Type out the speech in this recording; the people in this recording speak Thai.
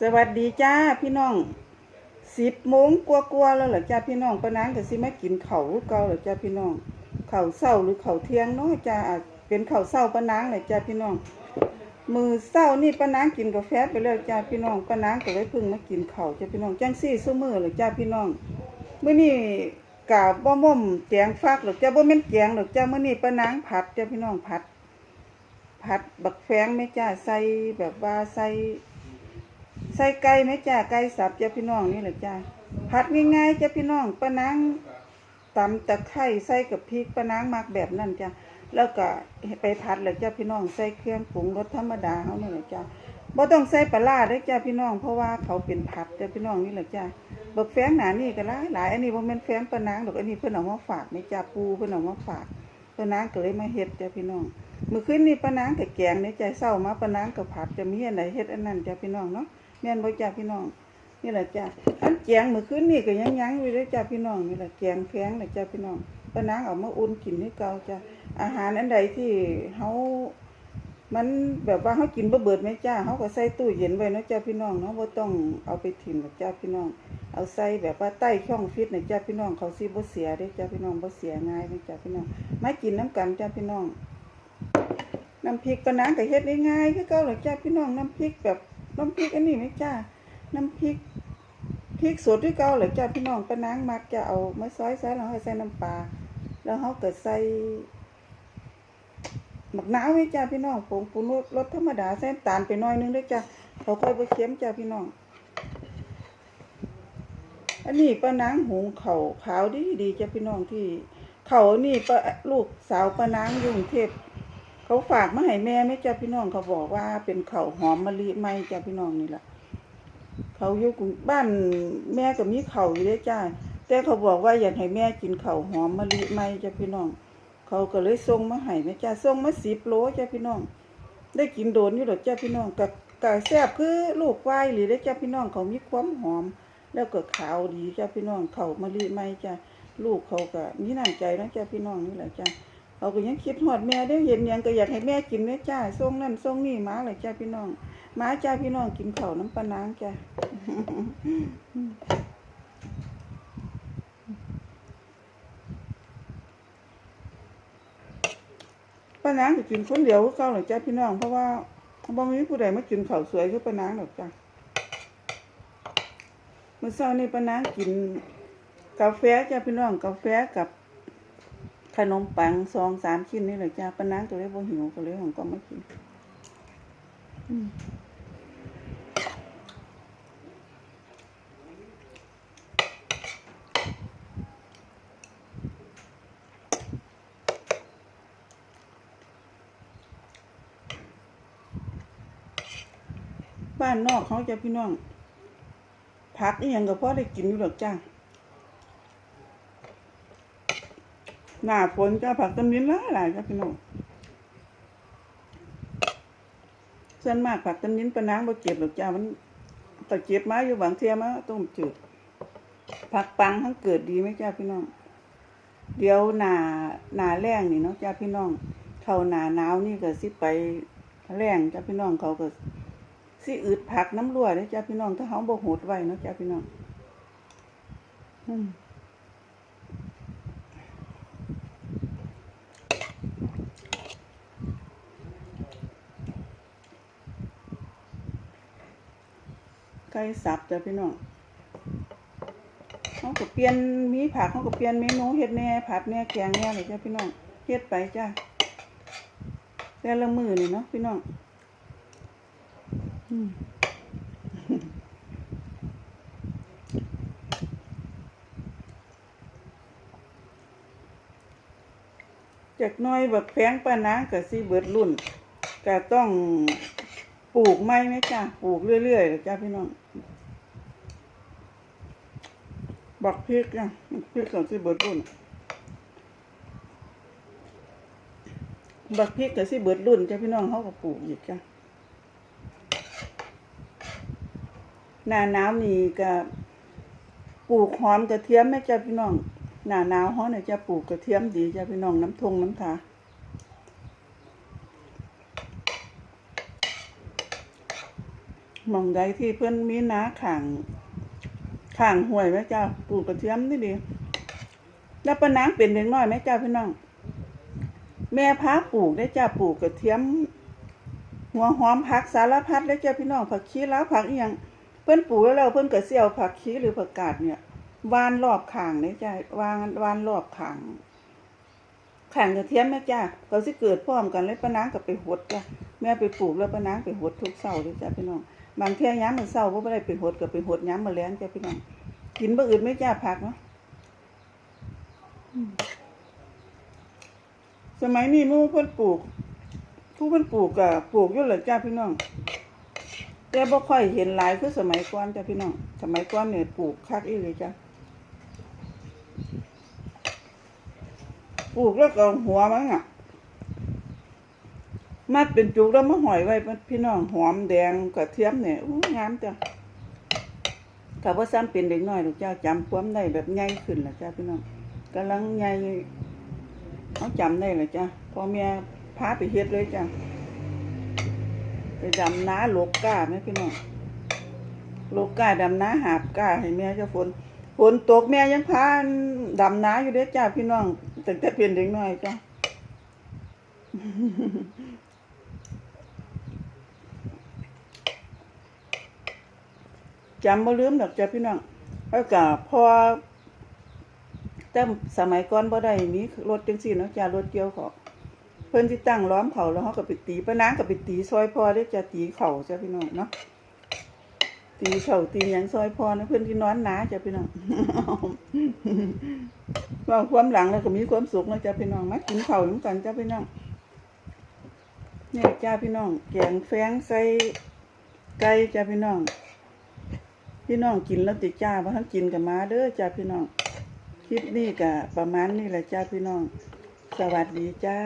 สวัสดีจ้าพี่น้องสิบโมงกลัวๆแล้วเหรอจ้าพี่น้องปะนางก็สิมากินเขาเก่าเหรอจ้าพี่น้องเข่าเศร้าหรือเข่าเที่ยงเนาะจ้าเป็นเข่าเศร้าปะนางเลยจ้าพี่น้อง มือเศร้านี่ปะนางกินกาแฟไปแล้วจ้าพี่น้องปะนางก็เลยพิ่งมากินเข่าจ้าพี่น้องจังซี่ซุมือเลยจ้าพี่น้องเมื้อนี้กาบ่ม่มแกงฟักหรอกจ้าบ่แม่นแกงหรอกจ้าเมื้อนี้ปะนางผัดจ้าพี่น้องผัดผัดบักแฟงไหมจ้าใส่แบบว่าใส่ ใส่ไก่ไหมจ้าไก่สับจ้าพี่น้องนี่แหละจ้าผัดง่ายๆจ้าพี่น้องปะนางตำตะไคร้ใส่กับพริกปะนางมักแบบนั้นจ้าแล้วก็ไปผัดเลยจ้าพี่น้องใส่เครื่องปรุงรสธรรมดาเขาเนี่แหละจ้าบ่ต้องใส่ปลาร้าเด้อจ้าพี่น้องเพราะว่าเขาเป็นผัดจ้าพี่น้องนี่แหละจ้าบักแฟงหนานี่ก็หลายหลายอันนี้บ่แม่นแฟงปะนางดอกอันนี้เพิ่นเอามาฝากในจ้าปูเพิ่นเอามาฝากปะนางก็เลยมาเฮ็ดจ้าพี่น้องมื้อคืนนี้ปะนางกับแกงในใจเศร้ามาปะนางกับผัดจะมีอันไหนเฮ็ดอันนั้นจ้าพี่น้องเนาะ แม่นบ่จ้าพี่น้อง นี่แหละจ้าอันแกงมื้อคืนนี้ก็ยังยังอยู่เด้อจ้าพี่น้องนี่แหละแกงแพงน่ะจ้าพี่น้องปะนางเอามาอุ่นกินให้เก่าจ้าอาหารอันใดที่เฮามันแบบว่าเฮากินบ่เบิดไหมจ้าเฮาก็ใส่ตู้เย็นไว้เนาะจ้าพี่น้องเนาะบ่ต้องเอาไปถิ่มหรอกจ้าพี่น้อง เอาใส่แบบว่าใต้ช่องฟิตน่ะจ้าพี่น้องเขาสิบ่เสียเด้จ้าพี่น้องบ่เสียง่ายเด้จ้าพี่น้องมากินน้ำกันจ้าพี่น้องน้ำพริกปะนางก็เฮ็ดง่ายๆคือเก่าหรอกจ้าพี่น้องน้ำพริกแบบ น้ำพริกอันนี้ไหมจ้าน้ำพริกพริกสดที่เก่าหรอจ้าพี่น้องปะนางมักจะเอามาซอยใส่แล้วให้ใส่น้ำปลาแล้วเขาก็ใส่หมักน้าวไหมจ้าพี่น้องผงปรุงรสรสธรรมดาใส่น้ำตาลไปน่อยนึงด้วยจ้าเขาค่อยไปเค็มจ้าพี่น้อง อันนี้ปะนางหุงเข่าขาวดีดีจ้าพี่น้องที่เขานี่ปะลูกสาวปะนางอยู่กรุงเทพ เขาฝากมาให้แม่ไม่จ้าพี่น้องเขาบอกว่าเป็นเขาหอมมะลิไหมจ้าพี่น้องนี่แหละเขาอยู่กรุงบ้านแม่ก็มีเขาอยู่เด้จ้าแต่เขาบอกว่าอยากให้แม่กินเขาหอมมะลิไหมจ้าพี่น้อง เขาก็เลยส่งมาให้แม่จ้าส่งมาสิบโลจ้าพี่น้อง ได้กินโดนอยู่หรอกจ้าพี่น้องกับกาแซ่บคือลูกควายหรือได้จ้าพี่น้องเขามีความหอม แล้วก็ขาวดีจ้าพี่น้องเขามะลิไหมจ้าลูกเขาก็มีน้ำใจนะจ้าพี่น้องนี่แหละจ้า เขาก็ยังคิดหอดแม่ได้เห็นยังก็อยากให้แม่กินแม่จ้าส่งนั่นส่งนี่มาเลยจ้าพี่น้องมาจ้าพี่น้องกินข้าวน้ำปลานางจ้าป้านางก็กินคนเดียวคือเก่าหรอจ้าพี่น้องเพราะว่าบ่มีผู้ใดมากินข้าวสวยคือป้านางหรอกจ้าเมื่อเช้านี้ป้านางกินกาแฟจ้าพี่น้องกาแฟกับ ขนมปังสองสามชิ้นนี่แหละจ้าปะนางก็เลยบ่หิวก็เลยของก็ไมากินบ้านนอกเขาจะพี่น้อง ผักอีหยังก็พอได้กินอยู่หรอกจ้า หน้าฝนจ้าผักต้นนิ้นหลายหลายจ้าพี่น้องส่วนมากผักต้นนิ้นปะนางบ่เจ็บหรอกจ้ามันต่เจ็บมาอยู่บางเทียมาต้มจืดผักปังทั้งเกิดดีไหมจ้าพี่น้อง เดี๋ยวหนาหนาแรงนี่เนาะจ้าพี่น้องเขาหนาหนาวนี่ก็สิไปแรงจ้าพี่น้องเขาก็สิอึดผักน้ำรั่วเด้อจ้าพี่น้องถ้าเขาบ่โหดไว้เนาะจ้าพี่น้อง อืม ไก่สับจ้ะพี่น้องเขาก็เปลี่ยนมีผักเขาก็เปลี่ยนเมนูเฮ็ดแน่ผัดแน่แกงแน่เลยจ้ะพี่น้องเฮ็ดไปจ้ะแต่ละมือนี่เนาะพี่น้องจากน้อยแบบแพงปานางก็สิเบิร์ดรุ่นก็ต้อง ลูกไม้ไหมจ้ะปลูกเรื่อยๆเลยจ้ะพี่น้องบักพริกอะพริกก็สิเบิดรุ่นบักพริกก็สิเบิดรุ่นจ้ะพี่น้องเขาก็ปลูกอีกจ้ะหน้าหนาวนี่ก็ปลูกหอมกระเทียมไหมจ้ะพี่น้องหน้าหนาวเขาเนี่ยจะปลูกกระเทียมดีจ้ะพี่น้องน้ำทงน้ำทา มองใดที่เพื่อนมีน้าข่างข่างห่วยไหมเจ้าปลูกกระเทียมนี่ดีแล้วปะนางเป็นเด็กน้อยไหมเจ้าพี่น้อง แม่พาปลูกได้จ้าปลูกกระเทียม หัวหอมผักสารพัดได้จ้าพี่น้องผักชีแล้วผักอีหยังเพิ่อนปลูกแล้วเพิ่อนก็เสี่ยวผักชีหรือผักกาดเนี่ยวานรอบข้างได้จ้าวางวานรอบข้างข้างกระเทียมแม่จ้าก็สิเกิดพร้อมกันเลยปะนางก็ไปหดจ้ะแม่ไปปลูกแล้วปะนางไปหดทุกเช้าเลยจ้าพี่น้อง บางเที่ยย้ำมื้อเช้าบ่ได้ไปหดก็ไปหดย้ำมื้อแล้งจ้าพี่น้องกินบ่อื่นไม่จ้าผักเนาะสมัยนี้มู่เพิ่นปลูก ผู้เพิ่นปลูกก็ปลูกยู่แหละจ้าพี่น้องแต่บ่ค่อยเห็นหลายคือสมัยก่อนจ้าพี่น้องสมัยก่อนเนี่ยปลูกคักอีหลีจ้าปลูกแล้วก็หัวมันอะ มัดเป็นจุกแล้วมาหอยไว้พี่น้องหอมแดงกระเทียมเนี่ยอู้งามจ้ะถ้าว่าซ้ำเป็นเด็กน้อยลูกเจ้าจำความได้แบบใหญ่ขึ้นละจ้าพี่น้องกำลังใหญ่เขาจำได้ละจ้าพ่อแม่พาไปเฮ็ดเลยจ้าไปดำน้าโลกก้าไหมพี่น้องโลกก้าดำน้าหาบก้าให้แม่เจ้าฝนฝนตกแม่ยังพาดำน้าอยู่เด้จ้าพี่น้องตั้งแต่เป็นเด็กน้อยจ้า จำบ่ลืมดอกจ้ะพี่น้องแล้วก็พอแต่สมัยก่อนบ่ได้มีรถจังซี่เนาะจ้ะรถเกี่ยวเขาเพิ่นสิตั้งล้อมเขาแล้วเฮาก็ไปตีปะนางก็ไปตีซอยพอได้จะตีเขาจ้ะพี่น้องเนาะตีเขาตียังซอยพอนะเพิ่อนที่นอนหนาจ้ะพี่น้องว่าความหลังแล้วก็มีความสุขนะจ้ะพี่น้องมากินเข้าวนกันจ้ะพี่น้องเนี่ยจ้าพี่น้องแกงแฟงใส่ไก่จ้ะพี่น้อง พี่น้องกินแล้วติจ้าเพราะทั้งกินกับมาเด้อจ้าพี่น้อง คลิปนี้กับประมาณนี้แหละจ้าพี่น้อง สวัสดีจ้า